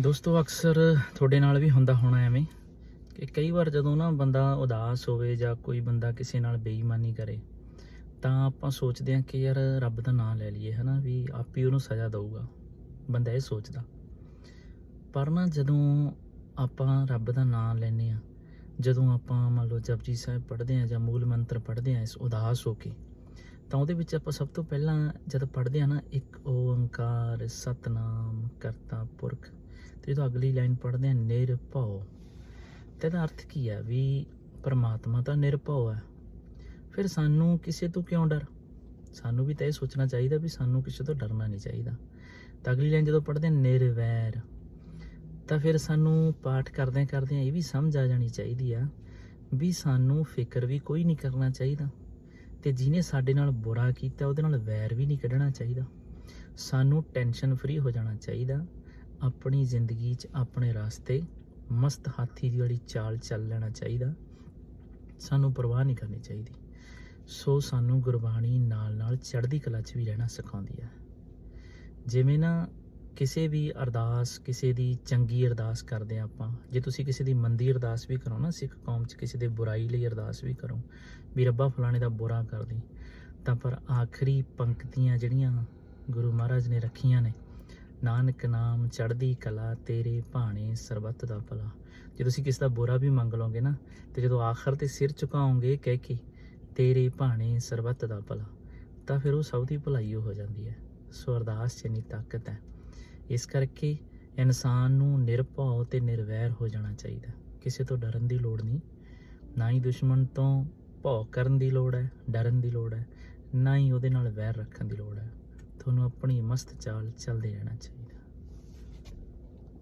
ਦੋਸਤੋ, ਅਕਸਰ ਤੁਹਾਡੇ ਨਾਲ ਵੀ ਹੁੰਦਾ ਹੋਣਾ ਐਵੇਂ ਕਿ ਕਈ ਵਾਰ ਜਦੋਂ ਨਾ ਬੰਦਾ ਉਦਾਸ ਹੋਵੇ ਜਾਂ ਕੋਈ ਬੰਦਾ ਕਿਸੇ ਨਾਲ ਬੇਈਮਾਨੀ ਕਰੇ, ਤਾਂ ਆਪਾਂ ਸੋਚਦੇ ਹਾਂ ਕਿ ਯਾਰ ਰੱਬ ਦਾ ਨਾਮ ਲੈ ਲਈਏ, ਹਨਾ, ਵੀ ਆਪ ਹੀ ਉਹਨੂੰ ਸਜ਼ਾ ਦਊਗਾ, ਬੰਦਾ ਇਹ ਸੋਚਦਾ। ਪਰ ਨਾ ਜਦੋਂ ਆਪਾਂ ਰੱਬ ਦਾ ਨਾਮ ਲੈਨੇ ਆ ਜਦੋਂ ਆਪਾਂ ਮੰਨ ਲਓ ਜਪਜੀ ਸਾਹਿਬ ਪੜ੍ਹਦੇ ਆ ਜਾਂ ਮੂਲ ਮੰਤਰ ਪੜ੍ਹਦੇ ਆ ਇਸ ਉਦਾਸ ਹੋ ਕੇ, ਤਾਂ ਉਹਦੇ ਵਿੱਚ ਆਪਾਂ ਸਭ ਤੋਂ ਪਹਿਲਾਂ ਜਦ ਪੜ੍ਹਦੇ ਆ ਨਾ, ਇੱਕ ਓੰਕਾਰ ਸਤਨਾਮ ਕਰਤਾ ਪੁਰਖ। ਤੇ ਜਦੋਂ ਅਗਲੀ ਲਾਈਨ ਪੜ੍ਹਦੇ ਆ ਨਿਰਭਉ। ਤੇ ਇਹਦਾ ਅਰਥ ਕੀ ਹੈ? ਵੀ ਪਰਮਾਤਮਾ ਤਾਂ ਨਿਰਭਉ ਹੈ। ਫਿਰ ਸਾਨੂੰ ਕਿਸੇ ਤੋਂ ਕਿਉਂ ਡਰ? ਸਾਨੂੰ ਵੀ ਤਾਂ ਇਹ ਸੋਚਣਾ ਚਾਹੀਦਾ ਵੀ ਸਾਨੂੰ ਕਿਸੇ ਤੋਂ ਡਰਨਾ ਨਹੀਂ ਚਾਹੀਦਾ। ਤਾਂ ਅਗਲੀ ਲਾਈਨ ਜਦੋਂ ਪੜ੍ਹਦੇ ਆ ਨਿਰਵੈਰ। ਤਾਂ ਫਿਰ ਸਾਨੂੰ ਪਾਠ ਕਰਦੇ ਕਰਦੇ ਇਹ ਵੀ ਸਮਝ ਆ ਜਾਣੀ ਚਾਹੀਦੀ ਆ ਵੀ ਸਾਨੂੰ ਫਿਕਰ ਵੀ ਕੋਈ ਨਹੀਂ ਕਰਨਾ ਚਾਹੀਦਾ। ਤੇ ਜਿਹਨੇ ਸਾਡੇ ਨਾਲ ਬੁਰਾ ਕੀਤਾ, ਉਹਦੇ ਨਾਲ ਵੈਰ ਵੀ ਨਹੀਂ ਕੱਢਣਾ ਚਾਹੀਦਾ। ਸਾਨੂੰ ਟੈਨਸ਼ਨ ਫਰੀ ਹੋ ਜਾਣਾ ਚਾਹੀਦਾ। ਆਪਣੀ ਜ਼ਿੰਦਗੀ 'ਚ ਆਪਣੇ ਰਾਸਤੇ ਮਸਤ ਹਾਥੀ ਦੀ ਵਾਲੀ ਚਾਲ ਚੱਲ ਲੈਣਾ ਚਾਹੀਦਾ, ਸਾਨੂੰ ਪਰਵਾਹ ਨਹੀਂ ਕਰਨੀ ਚਾਹੀਦੀ। ਸੋ ਸਾਨੂੰ ਗੁਰਬਾਣੀ ਨਾਲ ਨਾਲ ਚੜ੍ਹਦੀ ਕਲਾ 'ਚ ਵੀ ਰਹਿਣਾ ਸਿਖਾਉਂਦੀ ਹੈ। ਜਿਵੇਂ ਨਾ ਕਿਸੇ ਵੀ ਅਰਦਾਸ, ਕਿਸੇ ਦੀ ਚੰਗੀ ਅਰਦਾਸ ਕਰਦੇ ਆ ਆਪਾਂ, ਜੇ ਤੁਸੀਂ ਕਿਸੇ ਦੀ ਮੰਦੀ ਅਰਦਾਸ ਵੀ ਕਰੋ ਨਾ, ਸਿੱਖ ਕੌਮ 'ਚ ਕਿਸੇ ਦੇ ਬੁਰਾਈ ਲਈ ਅਰਦਾਸ ਵੀ ਕਰੋ, ਵੀ ਰੱਬਾ ਫਲਾਣੇ ਦਾ ਬੁਰਾ ਕਰ ਦੇ ਤਾਂ ਪਰ ਆਖਰੀ ਪੰਕਤੀਆਂ ਜਿਹੜੀਆਂ ਗੁਰੂ ਮਹਾਰਾਜ ਨੇ ਰੱਖੀਆਂ ਨੇ ਨਾਨਕ ਨਾਮ ਚੜ੍ਹਦੀ ਕਲਾ, ਤੇਰੇ ਭਾਣੇ ਸਰਬੱਤ ਦਾ ਭਲਾ। ਜੇ ਤੁਸੀਂ ਕਿਸੇ ਦਾ ਬੁਰਾ ਵੀ ਮੰਗ ਲਓਗੇ ਨਾ, ਤੇ ਜਦੋਂ ਆਖਰ ਤੇ ਸਿਰ ਝੁਕਾਓਗੇ, ਕਹਿ ਕੇ, ਤੇਰੇ ਭਾਣੇ ਸਰਬੱਤ ਦਾ ਭਲਾ, ਤਾਂ ਫਿਰ ਉਹ ਸਭ ਦੀ ਭਲਾਈ ਹੋ ਜਾਂਦੀ ਹੈ। ਸੋ ਅਰਦਾਸ 'ਚ ਇੰਨੀ ਤਾਕਤ ਹੈ, ਇਸ ਕਰਕੇ ਇਨਸਾਨ ਨੂੰ ਨਿਰਭਉ ਤੇ ਨਿਰਵੈਰ ਹੋ ਜਾਣਾ ਚਾਹੀਦਾ। ਕਿਸੇ ਤੋਂ ਡਰਨ ਦੀ ਲੋੜ ਨਹੀਂ। ਨਾ ਹੀ ਦੁਸ਼ਮਣ ਤੋਂ ਭੌ ਕਰਨ ਦੀ ਲੋੜ ਹੈ, ਡਰਨ ਦੀ ਲੋੜ ਹੈ, ਨਾ ਹੀ ਉਹਦੇ ਨਾਲ ਵੈਰ ਰੱਖਣ ਦੀ ਲੋੜ ਹੈ। ਤੁਹਾਨੂੰ ਆਪਣੀ ਮਸਤ ਚਾਲ ਚੱਲਦੇ ਰਹਿਣਾ ਚਾਹੀਦਾ।